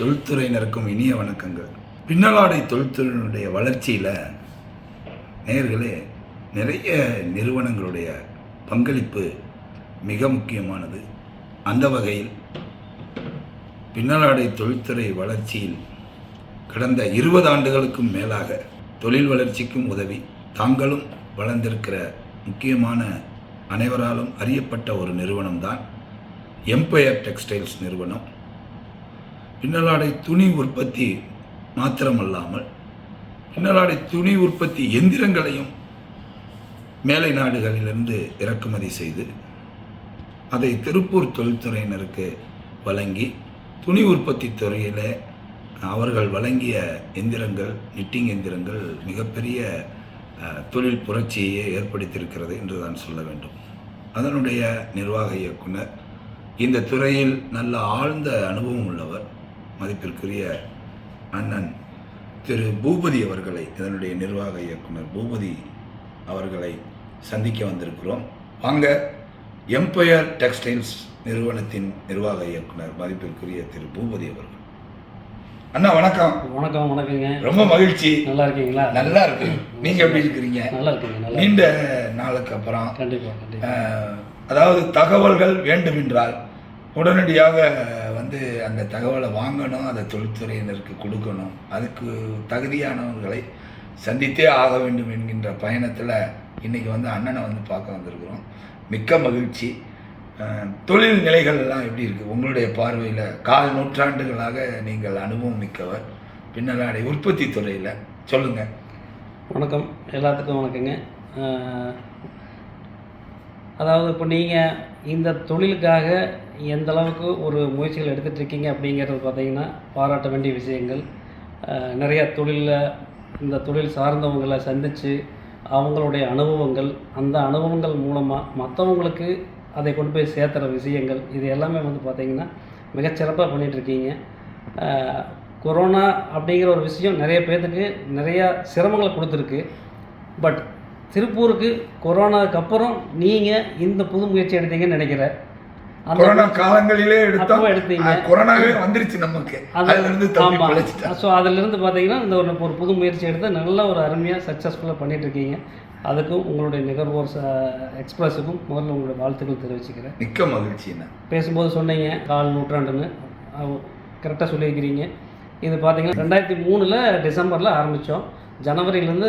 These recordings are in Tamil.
தொழில்துறையினருக்கும் இனிய வணக்கங்கள். பின்னலாடை தொழில்துறையினுடைய வளர்ச்சியில் நேர்களே நிறைய நிறுவனங்களுடைய பங்களிப்பு மிக முக்கியமானது. அந்த வகையில் பின்னலாடை தொழில்துறை வளர்ச்சியில் கடந்த இருபது ஆண்டுகளுக்கும் மேலாக தொழில் வளர்ச்சிக்கும் உதவி தாங்களும் வளர்ந்திருக்கிற முக்கியமான அனைவராலும் அறியப்பட்ட ஒரு நிறுவனம்தான் எம்பையர் டெக்ஸ்டைல்ஸ் நிறுவனம். பின்னலாடை துணி உற்பத்தி மாத்திரமல்லாமல் பின்னலாடை துணி உற்பத்தி எந்திரங்களையும் மேலை நாடுகளிலிருந்து இறக்குமதி செய்து அதை திருப்பூர் தொழில்துறையினருக்கு வழங்கி துணி உற்பத்தி துறையில் அவர்கள் வழங்கிய எந்திரங்கள் நிட்டிங் எந்திரங்கள் மிகப்பெரிய தொழில் புரட்சியை ஏற்படுத்தியிருக்கிறது என்று தான் சொல்ல வேண்டும். அதனுடைய நிர்வாக இயக்குனர் இந்த துறையில் நல்ல ஆழ்ந்த அனுபவம் உள்ளவர் மதிப்பிற்குரிய அண்ணன் திரு பூபதி அவர்களை இதனுடைய நிர்வாக இயக்குனர் பூபதி அவர்களை சந்திக்க வந்திருக்கிறோம். வாங்க எம்பயர் டெக்ஸ்டைல்ஸ் நிறுவனத்தின் நிர்வாக இயக்குனர் மதிப்பிற்குரிய திரு பூபதி அவர்கள். அண்ணா வணக்கம். வணக்கம் வணக்கங்க. ரொம்ப மகிழ்ச்சி. நல்லா இருக்கீங்களா? நல்லா இருக்கு. நீங்க எப்படி இருக்கிறீங்க? நல்லா இருக்கீங்க நீண்ட நாளுக்கு அப்புறம் கண்டிப்பா அதாவது தகவல்கள் வேண்டுமென்றால் உடனடியாக வந்து அந்த தகவலை வாங்கணும் அதை தொழில்துறையினருக்கு கொடுக்கணும். அதுக்கு தகுதியானவர்களை சந்தித்தே ஆக வேண்டும் என்கின்ற பயணத்தில் இன்னைக்கு வந்து அண்ணனை வந்து பார்க்க வந்திருக்கிறோம். மிக்க மகிழ்ச்சி. தொழில் நிலைகள் எல்லாம் எப்படி இருக்குது உங்களுடைய பார்வையில் கால் நூற்றாண்டுகளாக நீங்கள் அனுபவம் மிக்கவர் பின்னலாடை உற்பத்தி துறையில். சொல்லுங்கள் வணக்கம். எல்லாத்துக்கும் வணக்கங்க. அதாவது இப்போ நீங்கள் இந்த தொழிலுக்காக எந்த அளவுக்கு ஒரு முயற்சிகள் எடுத்துகிட்டு இருக்கீங்க அப்படிங்கிறது பார்த்தீங்கன்னா பாராட்ட வேண்டிய விஷயங்கள். நிறையா நிறைய தொழிலில் இந்த தொழில் சார்ந்தவங்களை சந்தித்து அவங்களுடைய அனுபவங்கள் அந்த அனுபவங்கள் மூலமாக மற்றவங்களுக்கு அதை கொண்டு போய் சேர்த்துற விஷயங்கள் இது எல்லாமே வந்து பார்த்திங்கன்னா மிகச்சிறப்பாக பண்ணிகிட்ருக்கீங்க கொரோனா அப்படிங்கிற ஒரு விஷயம் நிறைய பேர்த்துக்கு நிறையா சிரமங்களை கொடுத்துருக்கு. பட் திருப்பூருக்கு கொரோனாவுக்கு அப்புறம் நீங்கள் இந்த புது முயற்சி எடுத்தீங்கன்னு நினைக்கிறேன். கொரோனா காலங்களிலே எடுத்தோம். எடுத்தீங்க. கொரோனாவே வந்துருச்சு நமக்கு. அது- அதுல இருந்து தப்பி ஆமாம் பிழைச்சிட்டோம். ஸோ அதிலிருந்து பார்த்தீங்கன்னா இந்த ஒரு ஒரு புது முயற்சி எடுத்து நல்ல ஒரு அருமையாக சக்ஸஸ்ஃபுல்லாக பண்ணிகிட்ருக்கீங்க அதுக்கும் உங்களுடைய நுகர்வோர் எக்ஸ்பிரஸுக்கும் முதல்ல உங்களுடைய வாழ்த்துக்கள் தெரிவிச்சுக்கிறேன். மிக்க மகிழ்ச்சிண்ணா பேசும்போது சொன்னீங்க கால் நூற்றாண்டுன்னு. கரெக்டாக சொல்லியிருக்கிறீங்க. இது பார்த்தீங்கன்னா ரெண்டாயிரத்தி மூணில் டிசம்பரில் ஆரம்பித்தோம் ஜனவரியிலேருந்து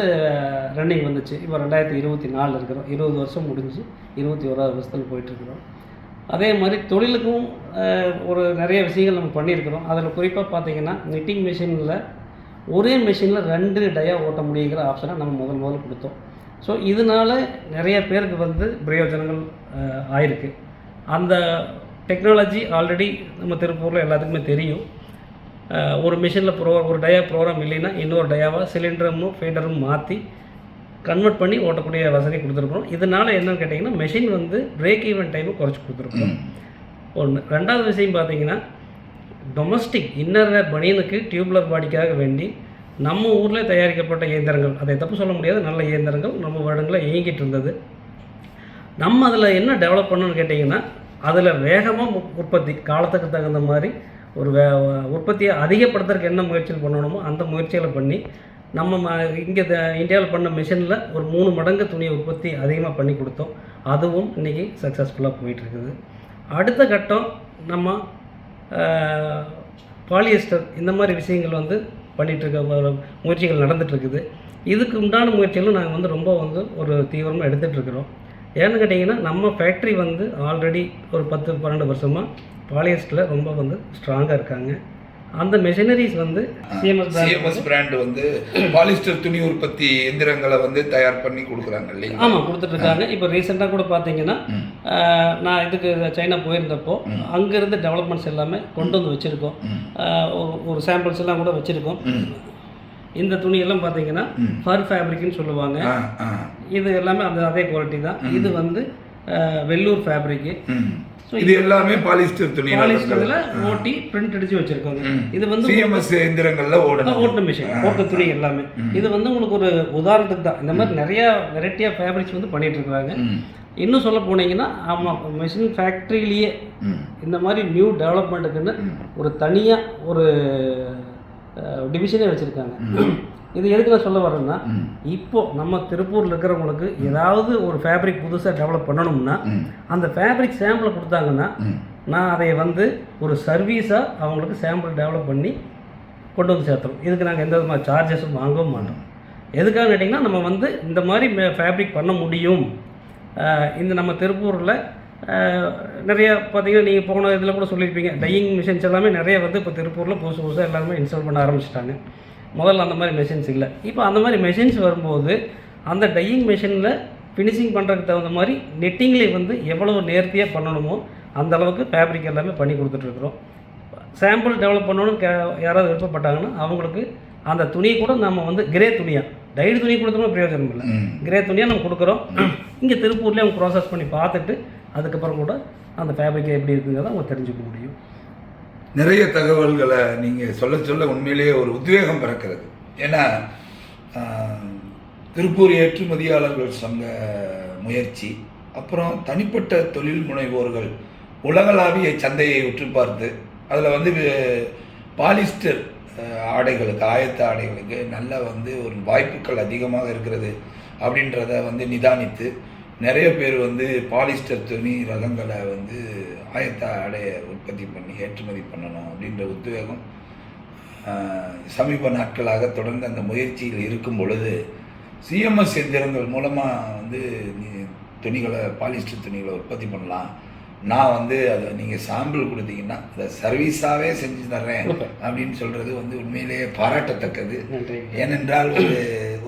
ரன்னிங் வந்துச்சு. இப்போ ரெண்டாயிரத்தி இருபத்தி நாலில் இருக்கிறோம். இருபது வருஷம் முடிஞ்சு இருபத்தி ஓராவது வருஷத்தில் போயிட்டுருக்குறோம். அதே மாதிரி தொழிலுக்கும் ஒரு நிறைய விஷயங்கள் நம்ம பண்ணியிருக்கிறோம். அதில் குறிப்பாக பார்த்தீங்கன்னா நிட்டிங் மிஷினில் ஒரே மிஷினில் ரெண்டு டயா ஓட்ட முடியுங்கிற ஆப்ஷனை நம்ம முதல் முதல்ல கொடுத்தோம். ஸோ இதனால நிறைய பேருக்கு வந்து பிரயோஜனங்கள் ஆயிருக்கு. அந்த டெக்னாலஜி ஆல்ரெடி நம்ம திருப்பூரில் எல்லாத்துக்குமே தெரியும். ஒரு மிஷினில் ப்ரோ ஒரு டயா ப்ரோக்ராம் இல்லைன்னா இன்னொரு டயாவாக சிலிண்டரும் ஃபீடரும் மாற்றி கன்வெர்ட் பண்ணி ஓட்டக்கூடிய வசதி கொடுத்துருக்குறோம். இதனால் என்னன்னு கேட்டிங்கன்னா மெஷின் வந்து பிரேக் ஈவன் டைமை குறைச்சி கொடுத்துருக்கோம் ஒன்று ரெண்டாவது விஷயம் பார்த்தீங்கன்னா டொமஸ்டிக் இன்னர் பனியனுக்கு டியூப்லர் பாடிக்காக வேண்டி நம்ம ஊரில் தயாரிக்கப்பட்ட இயந்திரங்கள் அதை தப்பு சொல்ல முடியாது நல்ல இயந்திரங்கள் நம்ம வருடங்களில் இயங்கிட்டு இருந்தது. நம்ம அதில் என்ன டெவலப் பண்ணணும்னு கேட்டிங்கன்னா அதில் வேகமாக உற்பத்தி காலத்துக்கு தகுந்த மாதிரி ஒரு வே உற்பத்தியை அதிகப்படுத்துறதுக்கு என்ன முயற்சிகள் பண்ணணுமோ அந்த முயற்சிகளை பண்ணி நம்ம ம இங்கே இந்தியாவில் பண்ண மிஷினில் ஒரு மூணு மடங்கு துணியை உற்பத்தி அதிகமாக பண்ணி கொடுத்தோம். அதுவும் இன்றைக்கி சக்ஸஸ்ஃபுல்லாக போயிட்டுருக்குது. அடுத்த கட்டம் நம்ம பாலியஸ்டர் இந்த மாதிரி விஷயங்கள் வந்து பண்ணிகிட்ருக்க முயற்சிகள் நடந்துகிட்ருக்குது இதுக்கு உண்டான முயற்சிகளும் நாங்கள் வந்து ரொம்ப வந்து ஒரு தீவிரமாக எடுத்துகிட்ருக்குறோம் ஏன்னு கேட்டிங்கன்னா நம்ம ஃபேக்ட்ரி வந்து ஆல்ரெடி ஒரு பத்து பன்னெண்டு வருஷமாக பாலியஸ்டரில் ரொம்ப வந்து ஸ்ட்ராங்காக இருக்காங்க. அந்த மெஷினரிஸ் வந்து சிஎம்எஸ் சிஎம்எஸ் பிராண்ட் வந்து பாலிஸ்டர் துணி உற்பத்தி எந்திரங்களை வந்து தயார் பண்ணி கொடுக்குறாங்க இல்லைங்களா? ஆமாம் கொடுத்துட்ருக்காங்க. இப்போ ரீசெண்டாக கூட பார்த்தீங்கன்னா நான் இதுக்கு சைனா போயிருந்தப்போ. அங்கேருந்து டெவலப்மெண்ட்ஸ் எல்லாமே கொண்டு வந்து வச்சுருக்கோம். ஒரு சாம்பிள்ஸ் எல்லாம் கூட வச்சுருக்கோம். இந்த துணியெல்லாம் பார்த்தீங்கன்னா. ஃபர் ஃபேப்ரிக்னு சொல்லுவாங்க. இது எல்லாமே அந்த அதே குவாலிட்டி தான். இது வந்து வெள்ளூர் ஃபேப்ரிக்கு இது எல்லாமே பாலிஸ்டர் துணி பாலிஸ்டரில் ஓட்டி பிரிண்ட் அடிச்சு வச்சுருக்கோங்க. இது வந்து சிஎம்எஸ் எந்திரங்கள்ல ஓடணும். ஓட்டு மிஷின் ஓட்டு துணி எல்லாமே. இது வந்து உங்களுக்கு ஒரு உதாரணத்துக்கு தான். இந்த மாதிரி நிறைய வெரைட்டி ஆஃப் ஃபேப்ரிக்ஸ் வந்து பண்ணிட்டு இருக்காங்க. இன்னும் சொல்ல போனீங்கன்னா ஆமாம் மிஷின் ஃபேக்ட்ரியிலேயே. இந்த மாதிரி நியூ டெவலப்மெண்ட்டுக்குன்னு ஒரு தனியாக ஒரு டிவிஷனே வச்சுருக்காங்க. இது எதுக்கு நான் சொல்ல வரேன்னா. இப்போ நம்ம திருப்பூரில் இருக்கிறவங்களுக்கு ஏதாவது ஒரு ஃபேப்ரிக் புதுசாக டெவலப் பண்ணணும்னா. அந்த ஃபேப்ரிக் சாம்பிளை கொடுத்தாங்கன்னா. நான் அதை வந்து ஒரு சர்வீஸாக அவங்களுக்கு சாம்பிள் டெவலப் பண்ணி கொண்டு வந்து சேர்த்துறோம் இதுக்கு நாங்கள் எந்த விதமான சார்ஜஸும் வாங்கவும் மாட்டோம் எதுக்காக கேட்டிங்கன்னா நம்ம வந்து இந்த மாதிரி ஃபேப்ரிக் பண்ண முடியும் இந்த நம்ம திருப்பூரில் நிறைய பார்த்தீங்கன்னா நீங்கள் போன இதில் கூட சொல்லியிருப்பீங்க டையிங் மிஷின்ஸ் எல்லாமே நிறைய வந்து இப்போ திருப்பூரில் புதுசு புதுசாக எல்லாருமே இன்ஸ்டால் பண்ண ஆரம்பிச்சிட்டாங்க முதல்ல அந்த மாதிரி மெஷின்ஸ் இல்லை. இப்போ அந்த மாதிரி மெஷின்ஸ் வரும்போது அந்த டையிங் மிஷினில் ஃபினிஷிங் பண்ணுறதுக்கு தகுந்த மாதிரி நெட்டிங்லேயே வந்து எவ்வளவு நேர்த்தியாக பண்ணணுமோ அந்த அளவுக்கு ஃபேப்ரிக் எல்லாமே பண்ணி கொடுத்துட்ருக்குறோம் சாம்பிள் டெவலப் பண்ணணும்னு கே யாராவது விருப்பப்பட்டாங்கன்னா அவங்களுக்கு அந்த துணியை கூட நம்ம வந்து கிரே துணியாக டைடு துணி கொடுத்தோம்னா பிரயோஜனம் இல்லை. கிரே துணியாக நம்ம கொடுக்குறோம். இங்கே திருப்பூர்லேயே அவங்க ப்ராசஸ் பண்ணி பார்த்துட்டு அதுக்கப்புறம் கூட அந்த ஃபேப்ரிக் எப்படி இருக்குங்கிறத அவங்க தெரிஞ்சுக்க முடியும். நிறைய தகவல்களை நீங்கள் சொல்ல சொல்ல உண்மையிலேயே ஒரு உத்வேகம் பிறக்கிறது. ஏன்னா திருப்பூர் ஏற்றுமதியாளர்கள் சங்க முயற்சி அப்புறம் தனிப்பட்ட தொழில் முனைவோர்கள் உலகளாவிய சந்தையை உற்று பார்த்து அதில் வந்து பாலிஸ்டர் ஆடைகளுக்கு ஆயத்த ஆடைகளுக்கு நல்ல வந்து ஒரு வாய்ப்புகள் அதிகமாக இருக்கிறது அப்படின்றத வந்து நிதானித்து நிறைய பேர் வந்து பாலிஸ்டர் துணி ரகங்களை வந்து ஆயத்த ஆடையை உற்பத்தி பண்ணி ஏற்றுமதி பண்ணணும் அப்படின்ற உத்வேகம் சமீப நாட்களாக தொடர்ந்து அந்த முயற்சியில் இருக்கும் பொழுது சிஎம்எஸ் எந்திரங்கள் மூலமாக வந்து துணிகளை பாலிஸ்டர் துணிகளை உற்பத்தி பண்ணலாம். நான் வந்து அதை நீங்கள் சாம்பிள் கொடுத்தீங்கன்னா அதை சர்வீஸாகவே செஞ்சு தர்றேன். அப்படின்னு சொல்கிறது வந்து உண்மையிலேயே பாராட்டத்தக்கது. ஏனென்றால் ஒரு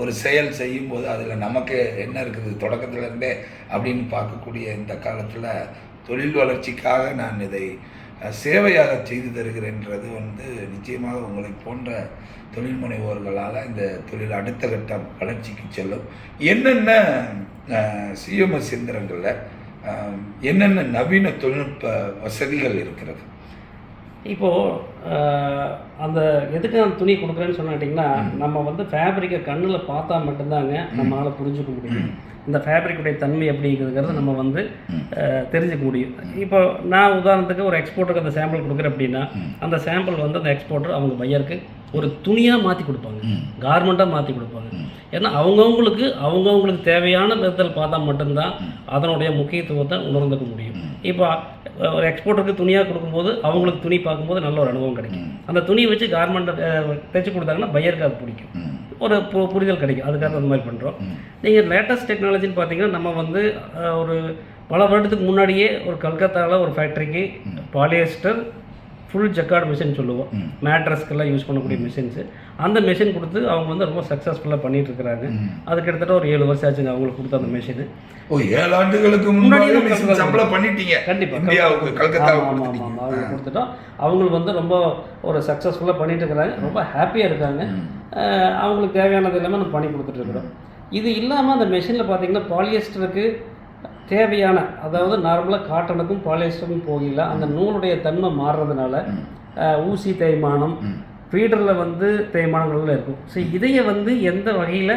ஒரு செயல் செய்யும்போது அதில் நமக்கு என்ன இருக்குது? தொடக்கத்துலேருந்தே அப்படின்னு பார்க்கக்கூடிய இந்த காலத்தில் தொழில் வளர்ச்சிக்காக நான் இதை சேவையாக செய்து தருகிறேன்றது வந்து நிச்சயமாக உங்களை போன்ற தொழில் முனைவோர்களால் இந்த தொழில் அடுத்த கட்டம் வளர்ச்சிக்கு செல்லும். என்னென்ன சிஎம்எஸ் சிந்திரங்களில் என்னென்ன நவீன தொழில்நுட்ப வசதிகள் இருக்கிறது? இப்போது அந்த எதுக்கு நான் துணி கொடுக்குறேன்னு சொன்னாட்டிங்கன்னா நம்ம வந்து ஃபேப்ரிக்கை கண்ணில் பார்த்தா மட்டும்தாங்க நம்மளால் புரிஞ்சுக்க முடியும். இந்த ஃபேப்ரிக்குடைய தன்மை எப்படி இருக்குதுங்கிறத நம்ம வந்து தெரிஞ்சுக்க முடியும். இப்போ நான் உதாரணத்துக்கு ஒரு எக்ஸ்போர்ட்டருக்கு அந்த சாம்பிள் கொடுக்குறேன் அப்படின்னா அந்த சாம்பிள் வந்து அந்த எக்ஸ்போர்ட்டர் அவங்க பையருக்கு ஒரு துணியாக மாற்றி கொடுப்பாங்க. கார்மெண்ட்டாக மாற்றி கொடுப்பாங்க. ஏன்னா அவங்கவுங்களுக்கு அவங்கவுங்களுக்கு தேவையான விதத்தில் பார்த்தா மட்டும்தான் அதனுடைய முக்கியத்துவத்தை உணர்ந்துக்க முடியும். இப்போ ஒரு எக்ஸ்போர்ட்டருக்கு துணியாக கொடுக்கும்போது அவங்களுக்கு துணி பார்க்கும்போது நல்ல ஒரு அனுபவம் கிடைக்கும். அந்த துணியை வச்சு கார்மெண்ட்டை தைச்சு கொடுத்தாங்கன்னா பையருக்கு அது பிடிக்கும். ஒரு பு- புரிதல் கிடைக்கும். அதுக்காக அந்த மாதிரி பண்ணுறோம். நீங்கள் லேட்டஸ்ட் டெக்னாலஜின்னு பார்த்தீங்கன்னா நம்ம வந்து ஒரு பல வருடத்துக்கு முன்னாடியே ஒரு கல்கத்தாவில் ஒரு ஃபேக்ட்ரிக்கு பாலியஸ்டர் ஃபுல் ஜக்கார்டு மிஷின் சொல்லுவோம். மேட்ரஸ்க்கெல்லாம் யூஸ் பண்ணக்கூடிய மிஷின்ஸு அந்த மிஷின் கொடுத்து அவங்க வந்து ரொம்ப சக்ஸஸ்ஃபுல்லாக பண்ணிட்டு இருக்கிறாங்க. அது கிட்டத்தட்ட ஒரு ஏழு வருஷம் ஆச்சுங்க அவங்களுக்கு கொடுத்த அந்த மிஷின் ஓ ஏழு ஆண்டுகளுக்கு முன்னாடி சம்பளம் பண்ணிட்டீங்க. கண்டிப்பாக கல்கத்தாவுக்கு அவங்க கொடுத்துட்டோம். அவங்களுக்கு வந்து ரொம்ப ஒரு சக்ஸஸ்ஃபுல்லாக பண்ணிட்டு இருக்கிறாங்க ரொம்ப ஹாப்பியாக இருக்காங்க. அவங்களுக்கு தேவையானது எல்லாமே நம்ம பண்ணி கொடுத்துட்ருக்குறோம் இது இல்லாமல் அந்த மெஷினில் பார்த்தீங்கன்னா பாலியஸ்டருக்கு தேவையான அதாவது நார்மலாக காட்டனுக்கும் பாலியஸ்டருக்கும் போகல அந்த நூலுடைய தன்மை மாறுறதுனால ஊசி தேய்மானம் ஃபீடரில் வந்து தேய்மானங்கள்லாம் இருக்கும். ஸோ இதைய வந்து எந்த வகையில்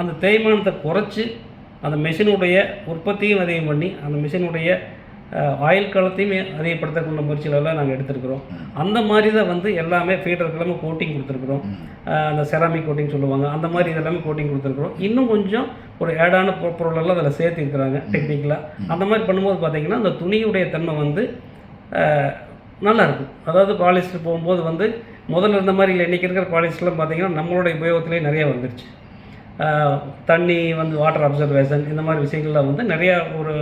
அந்த தேய்மானத்தை குறைச்சி அந்த மிஷினுடைய உற்பத்தியும் அதிகம் பண்ணி அந்த மிஷினுடைய ஆயில் காலத்தையும் அதிகப்படுத்தக்கூடிய முயற்சிகளெல்லாம் நாங்கள் எடுத்திருக்கிறோம். அந்த மாதிரி தான் வந்து எல்லாமே ஃபீடருக்கு எல்லாமே கோட்டிங் கொடுத்துருக்குறோம். அந்த செராமிக் கோட்டிங் சொல்லுவாங்க. அந்த மாதிரி இதெல்லாமே கோட்டிங் கொடுத்துருக்குறோம். இன்னும் கொஞ்சம் ஒரு ஏடான பொ- பொருளெல்லாம் அதில் சேர்த்திருக்கிறாங்க டெக்னிக்கலாக அந்த மாதிரி பண்ணும்போது பார்த்தீங்கன்னா அந்த துணியுடைய தன்மை வந்து அஹ், நல்லா இருக்கும். அதாவது பாலிஸ்டர் போகும்போது வந்து முதல்ல இருந்த மாதிரி இல்லை இன்றைக்கி இருக்கிற பாலிஸ்டர்லாம் பார்த்தீங்கன்னா நம்மளுடைய உபயோகத்திலே நிறைய வந்துருச்சு. தண்ணி வந்து வாட்டர் அப்சர்வேஷன் இந்த மாதிரி விஷயங்கள்லாம் வந்து நிறையா ஒரு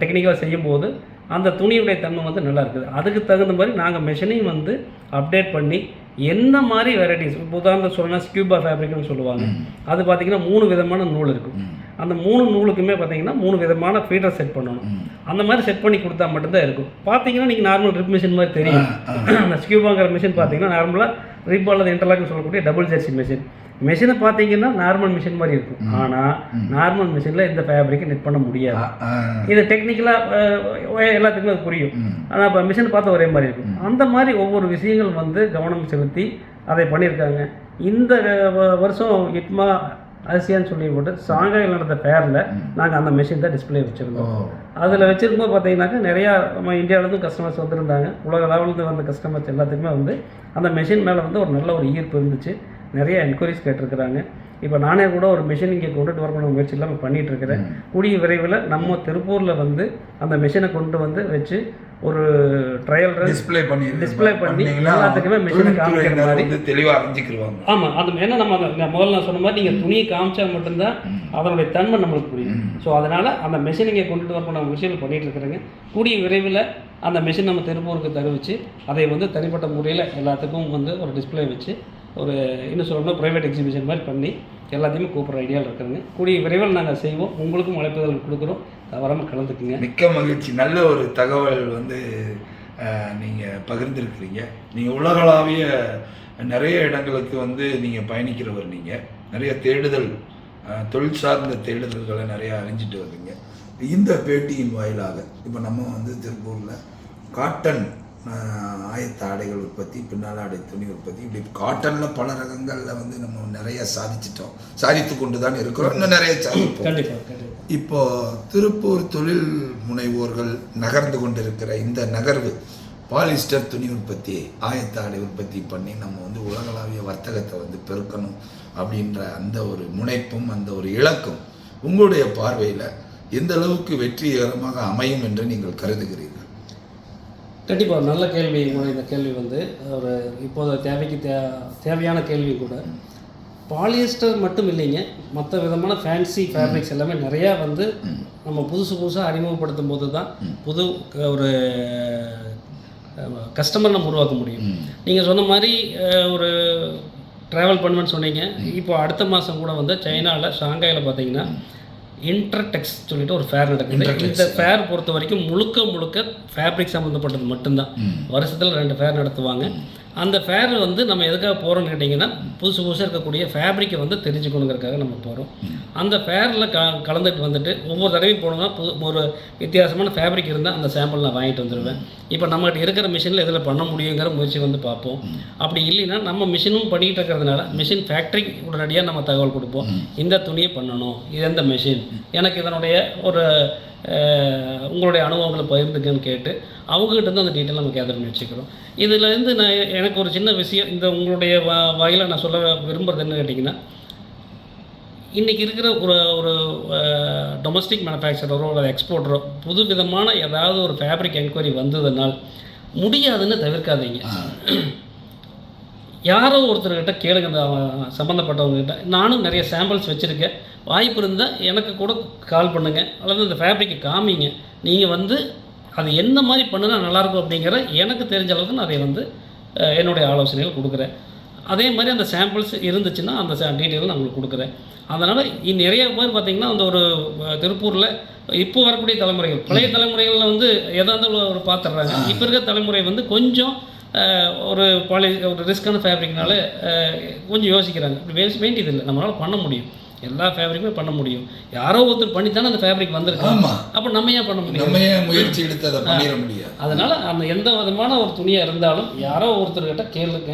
டெக்னிக்கலாக செய்யும்போது அந்த துணியுடைய தன்மை வந்து நல்லா இருக்குது. அதுக்கு தகுந்த மாதிரி நாங்கள் மெஷினையும் வந்து அப்டேட் பண்ணி என்ன மாதிரி வெரைட்டிஸ் இப்போ உதாரணம் சொல்லணும்னா ஸ்கியூபா ஃபேப்ரிக்னு சொல்லுவாங்க. அது பார்த்தீங்கன்னா மூணு விதமான நூல் இருக்கும். அந்த மூணு நூலுக்குமே பார்த்தீங்கன்னா மூணு விதமான ஃபீடர் செட் பண்ணணும். அந்த மாதிரி செட் பண்ணி கொடுத்தா மட்டும்தான் இருக்கும். பார்த்தீங்கன்னா நீங்கள் நார்மல் ரிப் மிஷின் மாதிரி தெரியும். அந்த ஸ்கியூபாங்கிற மிஷின் பார்த்தீங்கன்னா நார்மலாக ரிப் அல்லது இன்டர்லாக்னு சொல்லக்கூடிய டபுள் ஜெர்சி மிஷின் மிஷினை பார்த்தீங்கன்னா நார்மல் மிஷின் மாதிரி இருக்கும். ஆனால் நார்மல் மிஷினில் இந்த ஃபேப்ரிக்கை நெட் பண்ண முடியாது. இது டெக்னிக்கலாக எல்லாத்துக்குமே அது புரியும். ஆனால் இப்போ மிஷின் பார்த்து ஒரே மாதிரி இருக்கும். அந்த மாதிரி ஒவ்வொரு விஷயங்கள் வந்து கவனம் செலுத்தி அதை பண்ணியிருக்காங்க. இந்த வருஷம் இட்மா ஆசியான்னு சொல்லி போட்டு சாங்காயில் நடந்த ஃபேரில் நாங்கள் அந்த மிஷின் தான் டிஸ்ப்ளே வச்சுருந்தோம். அதில் வச்சிருக்கும்போது பார்த்தீங்கன்னாக்கா நிறையா நம்ம இந்தியாவிலேருந்து கஸ்டமர்ஸ் வந்திருந்தாங்க. உலக லெவலிருந்து வந்த கஸ்டமர்ஸ் எல்லாத்துக்குமே வந்து அந்த மிஷின் மேலே வந்து ஒரு நல்ல ஒரு ஈர்ப்பு இருந்துச்சு. நிறைய என்கொயரிஸ் கேட்டிருக்கிறாங்க. இப்போ நானே கூட ஒரு மிஷின் இங்கே கொண்டுட்டு வரணும் முயற்சி இல்லாமல் பண்ணிட்டு இருக்கிறேன் கூடிய விரைவில் நம்ம திருப்பூரில் வந்து அந்த மிஷினை கொண்டு வந்து வச்சு ஒரு ட்ரையல் டிஸ்ப்ளே பண்ணி Display பண்ணி எல்லாத்துக்குமே machine காமிக்கிற மாதிரி. தெளிவாக அறிஞ்சிக்கிருவாங்க. ஆமாம் அது ஏன்னா நம்ம அதை நான் முதல்ல நான் சொன்ன மாதிரி நீங்கள் துணியை காமிச்சா மட்டும்தான் அதனுடைய தன்மை நம்மளுக்கு புரியும். ஸோ அதனால் அந்த மிஷின் இங்கே கொண்டுட்டு வரணும் நம்ம விஷயங்கள் பண்ணிட்டு இருக்கிறேங்க. கூடிய விரைவில் அந்த மிஷின் நம்ம திருப்பூருக்கு தருவிச்சு அதை வந்து தனிப்பட்ட முறையில் எல்லாத்துக்கும் வந்து ஒரு டிஸ்ப்ளே வச்சு ஒரு இன்னும் சொல்லணும்னா ப்ரைவேட் எக்ஸிபிஷன் மாதிரி பண்ணி எல்லாத்தையுமே கூப்பிட்ற ஐடியாவில் இருக்கிறேங்க. கூடிய விரைவில் நாங்கள் செய்வோம். உங்களுக்கும் அழைப்புதல் கொடுக்குறோம். தவறாமல் கலந்துக்குங்க. மிக்க மகிழ்ச்சி. நல்ல ஒரு தகவல் வந்து நீங்கள் பகிர்ந்துருக்கிறீங்க. நீங்கள் உலகளாவிய நிறைய இடங்களுக்கு வந்து நீங்கள் பயணிக்கிறவர் நீங்கள் நிறைய தேடுதல் தொழில் சார்ந்த தேடுதல்களை நிறைய அறிஞ்சிட்டு வர்றீங்க. இந்த பேட்டியின் வாயிலாக இப்போ நம்ம வந்து திருப்பூரில் காட்டன் ஆயத்த ஆடைகள் உற்பத்தி பின்னால் ஆடை துணி உற்பத்தி. இப்படி காட்டனில் பல ரகங்களில் வந்து நம்ம நிறைய சாதிச்சிட்டோம். சாதித்து கொண்டு தான் இருக்கிறோம். இன்னும் நிறைய சாதிப்போம். இப்போ திருப்பூர் தொழில் முனைவோர்கள் நகர்ந்து கொண்டிருக்கிற இந்த நகர்வு பாலிஸ்டர் துணி உற்பத்தி ஆயத்த ஆடை உற்பத்தி பண்ணி நம்ம வந்து உலகளாவிய வர்த்தகத்தை வந்து பெருக்கணும் அப்படின்ற அந்த ஒரு முனைப்பும் அந்த ஒரு இலக்கும் உங்களுடைய பார்வையில் எந்த அளவுக்கு வெற்றிகரமாக அமையும் என்று நீங்கள் கருதுகிறீர்கள்? கண்டிப்பாக நல்ல கேள்வி இந்த கேள்வி வந்து. ஒரு இப்போது தேவைக்கு தே தேவையான கேள்வி கூட. பாலியஸ்டர் மட்டும் இல்லைங்க. மற்ற விதமான ஃபேன்சி ஃபேப்ரிக்ஸ் எல்லாமே நிறையா வந்து நம்ம புதுசு புதுசாக அறிமுகப்படுத்தும் போது தான் புது ஒரு கஸ்டமர் நம்ம உருவாக்க முடியும். நீங்கள் சொன்ன மாதிரி ஒரு ட்ராவல் பண்ணுவேன்னு சொன்னீங்க. இப்போ அடுத்த மாதம் கூட வந்து சைனாவில் ஷாங்காயில் பார்த்தீங்கன்னா இன்டர்டெக்ஸ் சொல்லிட்டு ஒரு ஃபேர் நடக்குது. இந்த ஃபேர் பொறுத்த வரைக்கும் முழுக்க முழுக்க ஃபேப்ரிக் சம்மந்தப்பட்டது மட்டும்தான். வருஷத்தில் ரெண்டு ஃபேர் நடத்துவாங்க. அந்த ஃபேர் வந்து நம்ம எதுக்காக போகிறோம்னு கேட்டிங்கன்னா புதுசு புதுசாக இருக்கக்கூடிய ஃபேப்ரிக்கை வந்து தெரிஞ்சுக்கணுங்கிறதுக்காக நம்ம போகிறோம் அந்த ஃபேரில் க கலந்துட்டு வந்துட்டு ஒவ்வொரு தடவையும் போனோம்னா புது ஒரு வித்தியாசமான ஃபேப்ரிக் இருந்தால் அந்த சாம்பிள் நான் வாங்கிட்டு வந்துடுவேன் இப்போ நம்மகிட்ட இருக்கிற மிஷினில் எதில் பண்ண முடியுங்கிற முயற்சி வந்து பார்ப்போம். அப்படி இல்லைன்னா நம்ம மிஷினும் பண்ணிகிட்டு இருக்கிறதுனால மிஷின் ஃபேக்ட்ரி உடனடியாக நம்ம தகவல் கொடுப்போம். இந்த துணியை பண்ணணும் இது எந்த மிஷின் எனக்கு இதனுடைய ஒரு உங்களுடைய அனுபவங்களை பகிர்ந்துக்கன்னு கேட்டு அவங்ககிட்ட இருந்து அந்த டீட்டெயில் நம்ம கேதர் பண்ணி வச்சுக்கிறோம். இதுலேருந்து நான் எனக்கு ஒரு சின்ன விஷயம் இந்த உங்களுடைய வா வகையில் நான் சொல்ல விரும்புகிறது என்ன கேட்டிங்கன்னா இன்றைக்கி இருக்கிற ஒரு ஒரு டொமஸ்டிக் மேனுஃபேக்சரரோ அல்லது எக்ஸ்போர்ட்டரோ புது விதமான ஏதாவது ஒரு ஃபேப்ரிக் என்கொயரி வந்ததுனால் முடியாதுன்னு தவிர்க்காதீங்க. யாரோ ஒருத்தர்கிட்ட கேளுங்க அந்த அவன் சம்மந்தப்பட்டவங்ககிட்ட நானும் நிறைய சாம்பிள்ஸ் வச்சுருக்கேன். வாய்ப்பு இருந்தால் எனக்கு கூட கால் பண்ணுங்கள் அல்லது அந்த ஃபேப்ரிக்கை காமிங்க. நீங்கள் வந்து அது எந்த மாதிரி பண்ணுனா நல்லாயிருக்கும் அப்படிங்கிற எனக்கு தெரிஞ்ச அளவுக்கு நான் அதை வந்து என்னுடைய ஆலோசனைகள் கொடுக்குறேன். அதே மாதிரி அந்த சாம்பிள்ஸ் இருந்துச்சுன்னா அந்த டீட்டெயில் நான் உங்களுக்கு கொடுக்குறேன். அதனால் நிறைய பேர் பார்த்திங்கன்னா அந்த ஒரு திருப்பூரில் இப்போ வரக்கூடிய தலைமுறைகள் பழைய தலைமுறைகளில் வந்து எதாக இருந்தாலும் ஒரு பார்த்துட்றாங்க இப்போ இருக்கிற தலைமுறை வந்து கொஞ்சம் ஒரு பாலி ஒரு ரிஸ்க்கான ஃபேப்ரிக்னால கொஞ்சம் யோசிக்கிறாங்க. இப்படி வேஸ்ட் வேண்டியதில்லை நம்மளால் பண்ண முடியும். எல்லா ஃபேப்ரிக்குமே பண்ண முடியும். யாரோ ஒருத்தர் பண்ணித்தானே அந்த ஃபேப்ரிக் வந்திருக்கு? அப்போ நம்ம ஏன் பண்ண முடியும்? நம்ம ஏன் முயற்சி எடுத்து அதை பண்ணிட முடியாது? அதனால் அந்த எந்த விதமான ஒரு துணியாக இருந்தாலும் யாரோ ஒருத்தர்கிட்ட கேளுங்க.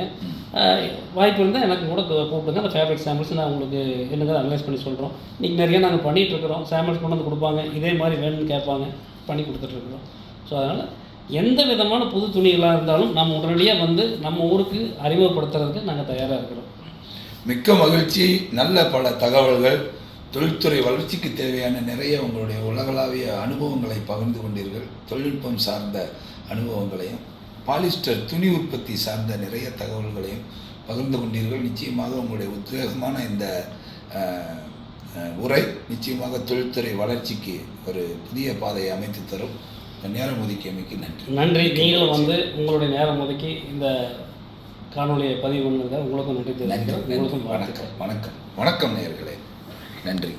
அஹ், வாய்ப்பு இருந்தால் எனக்கு கூட கூப்பிடுங்க. அந்த ஃபேப்ரிக் சாம்பிள்ஸ் நான் உங்களுக்கு என்னங்க அனலைஸ் பண்ணி சொல்கிறோம் இன்றைக்கி நிறைய நாங்கள் பண்ணிகிட்டு இருக்கிறோம். சாம்பிள்ஸ் கொண்டு வந்து கொடுப்பாங்க. இதே மாதிரி வேணும்னு கேட்பாங்க. பண்ணி கொடுத்துட்ருக்குறோம் ஸோ அதனால் எந்த விதமான புது துணிகளாக இருந்தாலும் நம்ம உடனடியாக வந்து நம்ம ஊருக்கு அறிமுகப்படுத்துறதுக்கு நாங்கள் தயாராக இருக்கிறோம். மிக்க மகிழ்ச்சி நல்ல பல தகவல்கள். தொழில்துறை வளர்ச்சிக்கு தேவையான நிறைய உங்களுடைய உலகளாவிய அனுபவங்களை பகிர்ந்து கொண்டீர்கள். தொழில்நுட்பம் சார்ந்த அனுபவங்களையும் பாலிஸ்டர் துணி உற்பத்தி சார்ந்த நிறைய தகவல்களையும் பகிர்ந்து கொண்டீர்கள். நிச்சயமாக உங்களுடைய உத்வேகமான இந்த உரை நிச்சயமாக தொழில்துறை வளர்ச்சிக்கு ஒரு புதிய பாதையை அமைத்து தரும். நேரம் ஒதுக்கியமைக்கு நன்றி. நன்றி. நீங்களும் வந்து உங்களுடைய நேரம் ஒதுக்கி இந்த காணொலியை பதிவு பண்ணதை உங்களுக்கும் நன்றி நன்றி உங்களுக்கும் வணக்கம். வணக்கம். வணக்கம் நேயர்களே. நன்றி.